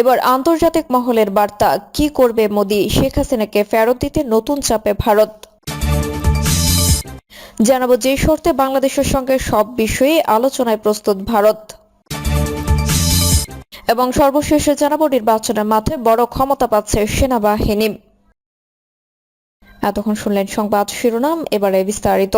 এবার আন্তর্জাতিক মহলের বার্তা, কি করবে মোদি? শেখ হাসিনাকে ফেরত দিতে নতুন চাপে ভারত। জানাব যে শর্তে বাংলাদেশের সঙ্গে সব বিষয়ে আলোচনায় প্রস্তুত ভারত। এবং সর্বশেষে জানাব নির্বাচনের মাঠে বড় ক্ষমতা পাচ্ছে সেনাবাহিনী। এতক্ষণ শুনলেন সংবাদ শিরোনাম, এবারে বিস্তারিত।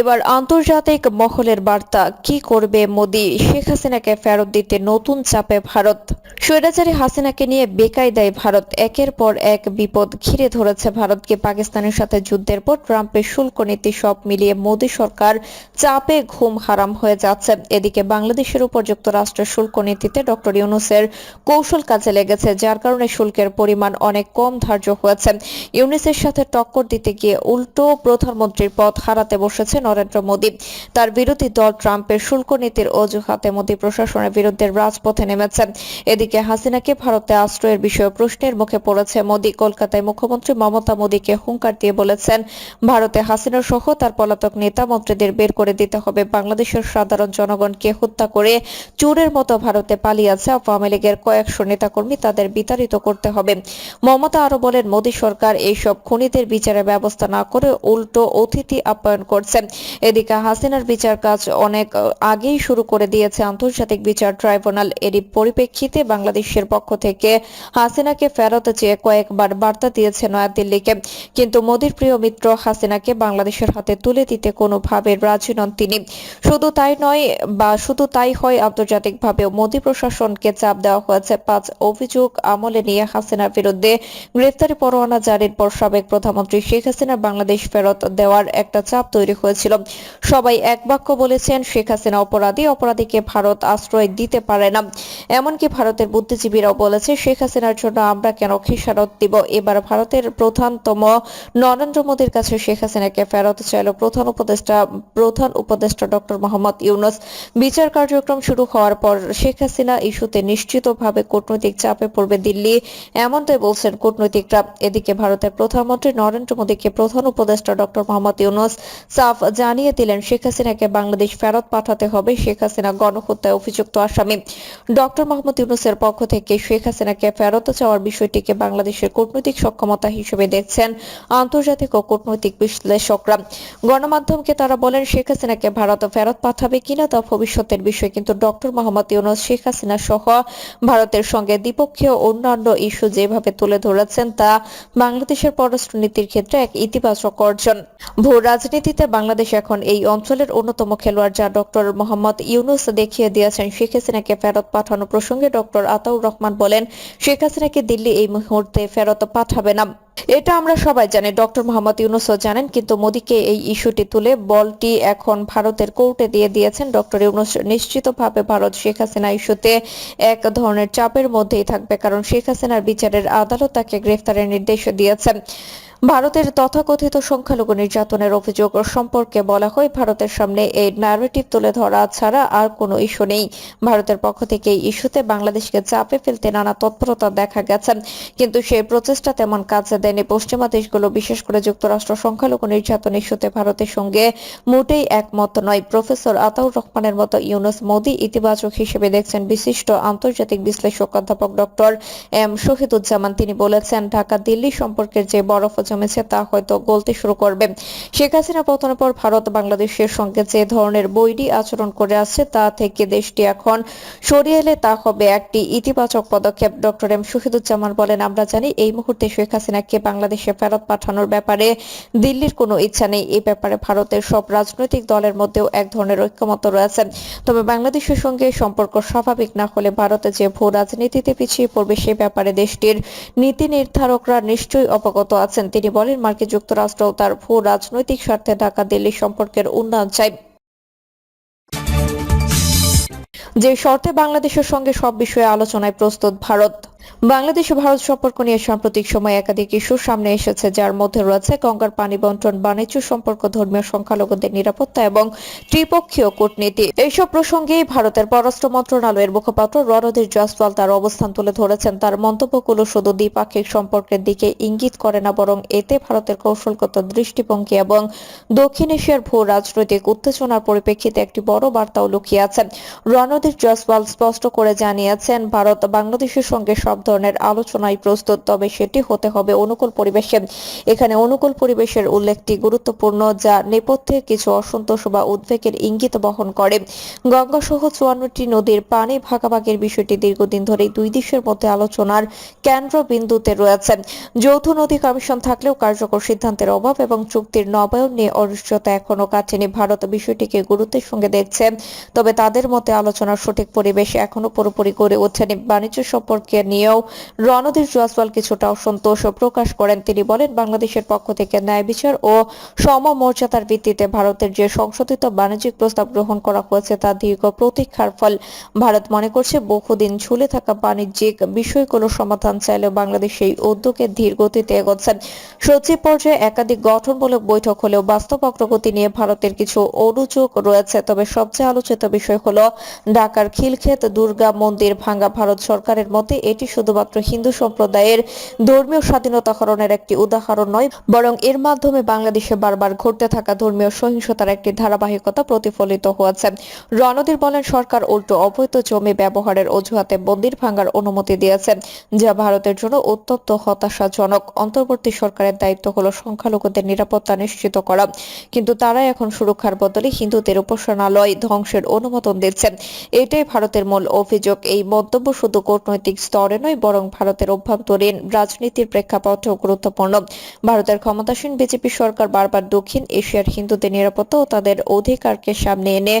এবার আন্তর্জাতিক মহলের বার্তা, কি করবে মোদি? শেখ হাসিনাকে ফেরত দিতে নতুন চাপে ভারত। স্বৈরাচারী হাসিনাকে নিয়ে বেকায়দায় ভারত, একের পর এক বিপদ ঘিরে ধরেছে ভারতকে পাকিস্তানের সাথে যুদ্ধের পর ট্রাম্পের শুল্ক নীতি সব মিলিয়ে মোদি সরকার চাপে ঘুম হারাম হয়ে যাচ্ছে। এদিকে বাংলাদেশের উপর যুক্তরাষ্ট্রের শুল্ক নীতিতে ডক্টর ইউনুসের কৌশল কাজে লেগেছে, যার কারণে শুল্কের পরিমাণ অনেক কম ধার্য হয়েছে। ইউনুসের সাথে টক্কর দিতে গিয়ে উল্টো প্রধানমন্ত্রীর পদ হারাতে বসেছে নরেন্দ্র মোদী। তার বিরোধী দল ট্রাম্পের শুল্ক নীতির অজুহাতে মোদী প্রশাসনের বিরুদ্ধে রাজপথে নেমেছে এদিকে হাসিনাকে ভারতে আশ্রয়ের বিষয়ে প্রশ্নের মুখে পড়েছে মোদী। কলকাতায় মুখ্যমন্ত্রী মমতা মোদীকে হুঙ্কার দিয়ে বলেছেন, ভারতে হাসিনা সহ তার পলাতক নেতা মন্ত্রীদের বের করে দিতে হবে। বাংলাদেশের সাধারণ জনগণকে হত্যা করে চোরের মতো ভারতে পালিয়ে আছে আওয়ামী লীগের কয়েকশো নেতাকর্মী। তাদের বিতাড়িত করতে হবে। মমতা আরও বলেন, মোদী সরকার এইসব খুনিদের বিচারের ব্যবস্থা না করে উল্টো অতিথি আপ্যায়ন করছে এদিকে হাসিনার বিচার কাজ অনেক আগেই শুরু করে দিয়েছে আন্তর্জাতিক বিচার ট্রাইব্যুনাল। এরই পরিপ্রেক্ষিতে বাংলাদেশের পক্ষ থেকে হাসিনাকে ফেরত চেয়ে কয়েকবার বার্তা দিয়েছে নয়াদিল্লিকে। কিন্তু মোদীর প্রিয় মিত্র হাসিনাকে বাংলাদেশের হাতে তুলে দিতে কোনোভাবে রাজি নন তিনি। শুধু তাই নয়, বা শুধু তাই হয় আন্তর্জাতিকভাবেও মোদী প্রশাসনকে চাপ দেওয়া হয়েছে। পাঁচ অভিযোগ আমলে নিয়ে হাসিনার বিরুদ্ধে গ্রেফতারি পরোয়ানা জারির পর সাবেক প্রধানমন্ত্রী শেখ হাসিনা বাংলাদেশ ফেরত দেওয়ার একটা চাপ তৈরি হয়েছিল সবাই এক বাক্য বলেছেন, শেখ হাসিনা অপরাধী, অপরাধীকে ভারত আশ্রয় দিতে পারে না। এমনকি ভারতের বুদ্ধিজীবীরাও বলেছে, শেখ হাসিনার জন্য আমরা কেন খেসারত দিব? এবার ভারতের প্রধানতম নরেন্দ্র মোদীর কাছে শেখ হাসিনাকে ফেরত চাইল প্রধান উপদেষ্টা প্রধান উপদেষ্টা ডক্টর মোহাম্মদ ইউনুস। বিচার কার্যক্রম শুরু হওয়ার পর শেখ হাসিনা ইস্যুতে নিশ্চিতভাবে কূটনৈতিক চাপে পড়বে দিল্লি, এমনটাই বলছেন কূটনৈতিকরা। এদিকে ভারতের প্রধানমন্ত্রী নরেন্দ্র মোদীকে প্রধান উপদেষ্টা ডক্টর মোহাম্মদ ইউনুস সাফ জানিয়ে দিলেন, শেখ হাসিনাকে বাংলাদেশ ফেরত পাঠাতে হবে। শেখ হাসিনা গণহত্যায় অভিযুক্ত আসামি। ডক্টর মোহাম্মদ ইউনুসের পক্ষ থেকে শেখ হাসিনাকে ফেরত চাওয়ার বিষয়টিকে বাংলাদেশের কূটনৈতিক সক্ষমতা হিসেবে দেখছেন আন্তর্জাতিক ও কূটনৈতিক বিশ্লেষকরা। গণমাধ্যমকে তারা বলেন, শেখ হাসিনাকে ভারত ফেরত পাঠাবে কিনা তা ভবিষ্যতের বিষয়, কিন্তু ডক্টর মোহাম্মদ ইউনুস, শেখ হাসিনা সহ ভারতের সঙ্গে দ্বিপক্ষীয় অন্যান্য ইস্যু যেভাবে তুলে ধরেছেন তা বাংলাদেশের পররাষ্ট্রনীতির ক্ষেত্রে এক ইতিবাচক অর্জন। ভূ রাজনীতিতে বাংলাদেশ এখন এই অঞ্চলের অন্যতম খেলোয়াড় যা ডক্টর মোহাম্মদ ইউনুস দেখিয়ে দিয়েছেন, শেখ হাসিনাকে ফেরত পাঠানো প্রসঙ্গে ডক্টর আতাউর রহমান বলেন, শেখ হাসিনাকে দিল্লি এই মুহূর্তে ফেরত পাঠাবে না। এটা আমরা সবাই জানি, ডক্টর মোহাম্মদ ইউনুসও জানেন, কিন্তু মোদীকে এই ইস্যুটি তুলে বলটি এখন ভারতের কোর্টে দিয়ে দিয়েছেন। ডক্টর ইউনুস নিশ্চিতভাবে ভারত শেখ হাসিনা ইস্যুতে এক ধরনের চাপের মধ্যেই থাকবে, কারণ শেখ হাসিনার বিচারের আদালত তাকে গ্রেফতারের নির্দেশ দিয়েছেন ভারতের তথাকথিত সংখ্যালঘু নির্যাতনের অভিযোগ সম্পর্কে বলা হয়, ভারতের সামনে এই ন্যারেটিভ তুলে ধরা ছাড়া আর কোনো ইস্যু নেই। ভারতের পক্ষ থেকে এই ইস্যুতে বাংলাদেশকে চাপে ফেলতে নানা তৎপরতা দেখা গেছে। কিন্তু সেই প্রচেষ্টা তেমন কাজে দেয়নি। পশ্চিমা দেশগুলো, বিশেষ করে যুক্তরাষ্ট্র, সংখ্যালঘু নির্যাতন ইস্যুতে ভারতের সঙ্গে মোটেই একমত নয়। প্রফেসর আতাউর রহমানের মতো ইউনুস মোদি ইতিবাচক হিসেবে দেখছেন বিশিষ্ট আন্তর্জাতিক বিশ্লেষক অধ্যাপক ডক্টর এম শহীদুজ্জামান। তিনি বলেছেন ঢাকা দিল্লি সম্পর্কের যে বরফ জমেছে তা হয়তো গলতে শুরু করবে। শেখ হাসিনা পতনের পর ভারত বাংলাদেশের সঙ্গে যে ধরনের বৈরী আচরণ করে আসছে তা থেকে দেশটি এখন সরিয়ে এলে তা হবে একটি ইতিবাচক পদক্ষেপ। ডক্টর এম শহীদুজ্জামান বলেন, আমরা জানি এই মুহূর্তে শেখ হাসিনাকে বাংলাদেশে ফেরত পাঠানোর ব্যাপারে দিল্লির কোনো ইচ্ছা নেই। এই ব্যাপারে ভারতের সব রাজনৈতিক দলের মধ্যেও এক ধরনের ঐক্যমত রয়েছে। তবে বাংলাদেশের সঙ্গে সম্পর্ক স্বাভাবিক না হলে ভারতে যে ভূ রাজনীতিতে পিছিয়ে পড়বে সে ব্যাপারে দেশটির নীতি নির্ধারকরা নিশ্চয়ই অবগত আছেন। তিনি বলেন, মার্কিন যুক্তরাষ্ট্র তার ভূ রাজনৈতিক স্বার্থে ঢাকা দিল্লি সম্পর্কের উন্নয়ন চাই। যে শর্তে বাংলাদেশের সঙ্গে সব বিষয়ে আলোচনায় প্রস্তুত ভারত। বাংলাদেশ ভারত সম্পর্ক নিয়ে সাম্প্রতিক সময়ে একাধিক ইস্যু সামনে এসেছে, যার মধ্যে রয়েছে গঙ্গার পানি বন্টন, বাণিজ্য সম্পর্ক, ধর্মীয় সংখ্যালঘুদের নিরাপত্তা এবং ত্রিপক্ষীয় কূটনীতি। এইসব প্রসঙ্গেই ভারতের পররাষ্ট্র মন্ত্রণালয়ের মুখপাত্র রণধীর জয়সওয়াল তার অবস্থান তুলে ধরেছেন। তার মন্তব্যগুলো শুধু দ্বিপাক্ষিক সম্পর্কের দিকে ইঙ্গিত করে না, বরং এতে ভারতের কৌশলগত দৃষ্টিভঙ্গি এবং দক্ষিণ এশিয়ার ভূ রাজনৈতিক উত্তেজনার পরিপ্রেক্ষিতে একটি বড় বার্তাও লুকিয়ে আছে। রণধীর জয়সওয়াল স্পষ্ট করে জানিয়েছেন, ভারত বাংলাদেশের সঙ্গে সব ধরনের আলোচনায় প্রস্তুত, তবে সেটি হতে হবে অনুকূল পরিবেশে। এখানে অনুকূল পরিবেশের উল্লেখটি গুরুত্বপূর্ণ, যা নেপথ্যে কিছু অসন্তোষ বা উদ্বেগের ইঙ্গিত বহন করে। গঙ্গা সহ চুয়ান্নটি নদীর পানি ভাগাভাগির বিষয়টি দীর্ঘদিন ধরেই দুই দেশের মধ্যে আলোচনার কেন্দ্রবিন্দুতে রয়েছে। যৌথ নদী কমিশন থাকলেও কার্যকর সিদ্ধান্তের অভাব এবং চুক্তির নবায়ন নিয়ে অনিশ্চয়তা এখনও কাটেনি। ভারত বিষয়টিকে গুরুত্বের সঙ্গে দেখছে, তবে তাদের মতে আলোচনার সঠিক পরিবেশ এখনও পুরোপুরি গড়ে ওঠেনি। বাণিজ্য সম্পর্কে নিয়েও রণধীর জয়সওয়াল কিছুটা অসন্তোষ প্রকাশ করেন। তিনি বলেন, বাংলাদেশের পক্ষ থেকে ন্যায় বিচার ও সমমর্যাদার ভিত্তিতে ভারতের যে সংশোধিত বাণিজ্যিক প্রস্তাব গ্রহণ করা হয়েছে, তা দীর্ঘ প্রতীক্ষার ফল। ভারত মনে করছে, বহুদিন ঝুলে থাকা বাণিজ্যিক বিষয়গুলো সমাধান চাইলেও বাংলাদেশ সেই উদ্যোগে ধীর গতিতে এগোচ্ছেন। সচিব পর্যায়ে একাধিক গঠনমূলক বৈঠক হলেও বাস্তব অগ্রগতি নিয়ে ভারতের কিছু অনুযোগ রয়েছে। তবে সবচেয়ে আলোচিত বিষয় হলো, ঢাকার খিলক্ষেত দুর্গা মন্দির ভাঙ্গা ভারত সরকারের মতে, এটি শুধুমাত্র হিন্দু সম্প্রদায়ের ধর্মীয় স্বাধীনতা হরণের একটি উদাহরণ নয়, বরং এর মাধ্যমে বাংলাদেশে বারবার ঘটতে থাকা ধর্মীয় সহিংসতার একটি ধারাবাহিকতা প্রতিফলিত হয়েছে। রণধীর বলেন, সরকার উল্টো অবৈধ জমি ব্যবহারের অজুহাতে মন্দির ভাঙ্গার অনুমতি দিয়েছে, যা ভারতের জন্য অত্যন্ত হতাশাজনক। অন্তর্বর্তী সরকারের দায়িত্ব হলো সংখ্যালঘুদের নিরাপত্তা নিশ্চিত করা, কিন্তু তারা এখন সুরক্ষার বদলে হিন্দুদের উপাসনালয় ধ্বংসের অনুমোদন দিচ্ছেন এটাই ভারতের মূল অভিযোগ। এই মন্তব্য শুধু কূটনৈতিক স্তরে নয় বরং ভারতের অভ্যন্তরীণ রাজনীতির প্রেক্ষাপটেও গুরুত্বপূর্ণ। ভারতের ক্ষমতাসীন বিজেপি সরকার বারবার দক্ষিণ এশিয়ার হিন্দুদের নিরাপত্তা ও তাদের অধিকারকে সামনে এনে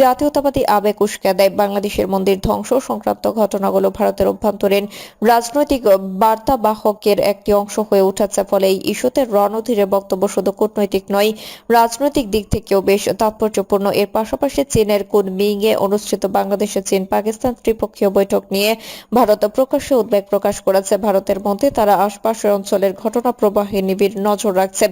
জাতীয়তাবাদী আবেগ উস্কে দেয়। বাংলাদেশের মন্দির ধ্বংস সংক্রান্ত ঘটনাগুলো ভারতের অভ্যন্তরীণ রাজনৈতিক বার্তাবাহকের একটি অংশ হয়ে উঠেছে। ফলে এই ইস্যুতে রণধীরের বক্তব্য শুধু কূটনৈতিক নয়, রাজনৈতিক দিক থেকেও বেশ তাৎপর্যপূর্ণ। এর পাশাপাশি চীনের কুনমিং এ অনুষ্ঠিত বাংলাদেশের চীন পাকিস্তান ত্রিপক্ষীয় বৈঠক নিয়ে ভারত প্রকাশ্যে উদ্বেগ প্রকাশ করেছে। ভারতের মধ্যে তারা আশপাশের অঞ্চলের ঘটনা প্রবাহে নিবিড় নজর রাখছে।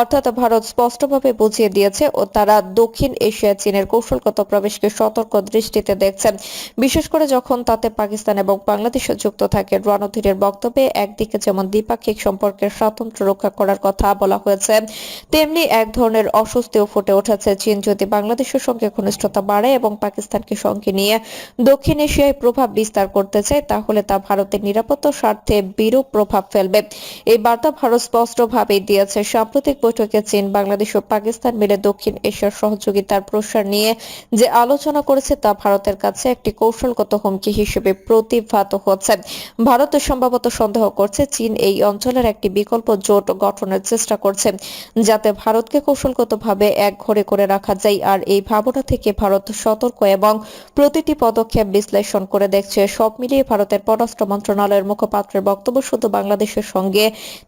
অর্থাৎ ভারত স্পষ্টভাবে বুঝিয়ে দিয়েছে ও তারা দক্ষিণ এশিয়া চীনের কৌশলগত প্রবেশকে সতর্ক দৃষ্টিতে দেখছে। বিশেষ করে যখন তাতে পাকিস্তান এবং বাংলাদেশ যুক্ত থাকে, রণধীরের বক্তব্যে একদিকে যেমন দ্বিপাক্ষিক সম্পর্কের স্বাতন্ত্র্য রক্ষা করার কথা বলা হয়েছে, তেমনি এক ধরনের অস্বস্তিও ফুটে উঠেছে। চীন যদি বাংলাদেশের সঙ্গে ঘনিষ্ঠতা বাড়ায় এবং পাকিস্তানকে সঙ্গে নিয়ে দক্ষিণ এশিয়ায় প্রভাব বিস্তার করতে চায়, তাহলে তা ভারতের নিরাপত্তা স্বার্থে বিরূপ প্রভাব ফেলবে। এই বার্তা ভারত স্পষ্টভাবেই দিয়েছে। সাম্প্রতিক বৈঠকে চীন, বাংলাদেশ ও পাকিস্তান মিলে দক্ষিণ এশিয়ার সহযোগিতার প্রসার নিয়ে যে আলোচনা করেছে তা ভারতের কাছে একটি কৌশলগত হুমকি হিসেবে প্রতিভাত হচ্ছে। ভারত সম্ভবত সন্দেহ করছে চীন এই অঞ্চলের একটি বিকল্প জোট গঠনের চেষ্টা করছে, যাতে ভারতকে কৌশলগতভাবে এক ঘরে করে রাখা যায়। আর এই ভাবনা থেকে ভারত সতর্ক এবং প্রতিটি পদক্ষেপ বিশ্লেষণ করে দেখছে। সব মিলিয়ে ভারতের পররাষ্ট্র মন্ত্রণালয়ের মুখপাত্রের বক্তব্য শুধু বাংলাদেশের সঙ্গে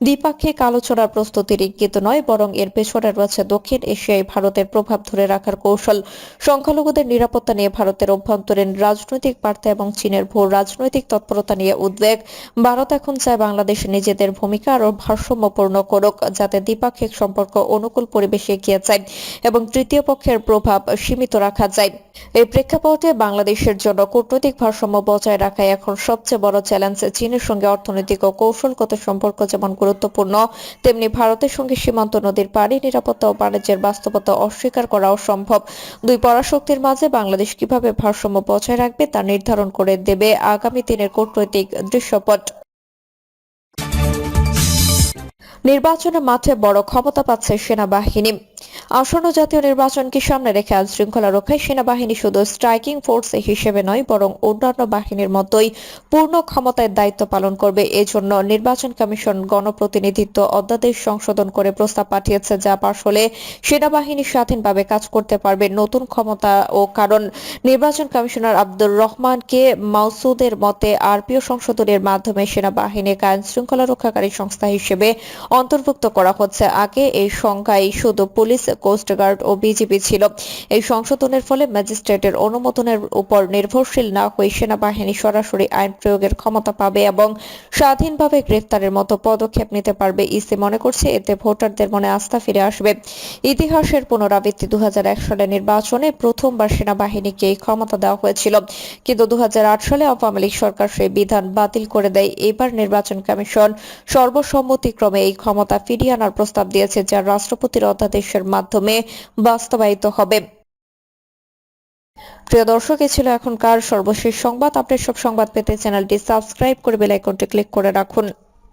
দ্বিপাক্ষিক আলোচনার প্রস্তুতির ইঙ্গিত নয়, বরং এর পেছনে রয়েছে দক্ষিণ এশিয়ায় ভারতের প্রভাব ধরে রাখার কৌশল। সংখ্যালঘুদের নিরাপত্তা নিয়ে ভারতের অভ্যন্তরীণ রাজনৈতিক বার্তা এবং চীনের ভূ রাজনৈতিক তৎপরতা নিয়ে উদ্বেগ। ভারত এখন চায় বাংলাদেশ নিজেদের ভূমিকা আরও ভারসাম্যপূর্ণ করুক, যাতে দ্বিপাক্ষিক সম্পর্ক অনুকূল পরিবেশে এগিয়ে যায় এবং তৃতীয় পক্ষের প্রভাব সীমিত রাখা যায়। এই প্রেক্ষাপটে বাংলাদেশের জন্য কূটনৈতিক ভারসাম্য বজায় রাখাই এখন সবচেয়ে বড় চ্যালেঞ্জ চীনের সঙ্গে অর্থনৈতিক ও কৌশলগত সম্পর্ক যেমন গুরুত্বপূর্ণ, তেমনি ভারতের সঙ্গে সীমান্ত নদীর পানি নিরাপত্তা ও বাণিজ্যের বাস্তবতা অস্বীকার করাও সম্ভব। দুই পরাশক্তির মাঝে বাংলাদেশ কীভাবে ভারসাম্য বজায় রাখবে তা নির্ধারণ করে দেবে আগামী দিনের কূটনৈতিক দৃশ্যপট। নির্বাচনের মাঠে বড় ক্ষমতা পাচ্ছে সেনাবাহিনী। আসন্ন জাতীয় নির্বাচনকে সামনে রেখে আইন শৃঙ্খলা রক্ষায় সেনাবাহিনী শুধু স্ট্রাইকিং ফোর্স হিসেবে নয়, বরং অন্যান্য বাহিনীর মতোই পূর্ণ ক্ষমতায় দায়িত্ব পালন করবে। এজন্য নির্বাচন কমিশন গণপ্রতিনিধিত্ব অধ্যাদেশ সংশোধন করে প্রস্তাব পাঠিয়েছে, যা পাশ হলে সেনাবাহিনী স্বাধীনভাবে কাজ করতে পারবে। নতুন ক্ষমতা ও কারণ নির্বাচন কমিশনার আব্দুর রহমানকে মাউসুদের মতে আরপিও সংশোধনের মাধ্যমে সেনাবাহিনীকে আইন শৃঙ্খলা রক্ষাকারী সংস্থা হিসেবে অন্তর্ভুক্ত করা হচ্ছে। আগে এই সংখ্যায় শুধু পুলিশ কোস্টগার্ড ও বিজিবি ছিল। এই সংশোধনের ফলে ম্যাজিস্ট্রেটের অনুমোদনের উপর নির্ভরশীল না হয়ে সেনাবাহিনী সরাসরি আইন প্রয়োগের ক্ষমতা পাবে এবং স্বাধীনভাবে গ্রেফতারের মতো পদক্ষেপ নিতে পারবে ইসি মনে করছে। এতে ভোটারদের মনে আস্থা ফিরে আসবে। ইতিহাসের পুনরাবৃত্তি দু সালের নির্বাচনে প্রথমবার সেনাবাহিনীকে এই ক্ষমতা দেওয়া হয়েছিল। কিন্তু দু হাজার আট সালে আওয়ামী লীগ সরকার সেই বিধান বাতিল করে দেয়। এবার নির্বাচন কমিশন সর্বসম্মতিক্রমে এই ক্ষমতা ফিরিয়ে আনার প্রস্তাব দিয়েছে, যা রাষ্ট্রপতির অধ্যাদেশের মাধ্যমে বাস্তবায়িত হবে। প্রিয় দর্শক ছিল এখনকার সর্বশেষ সংবাদ। আপডেট সব সংবাদ পেতে চ্যানেলটি সাবস্ক্রাইব করে বেল আইকনটি ক্লিক করে রাখুন।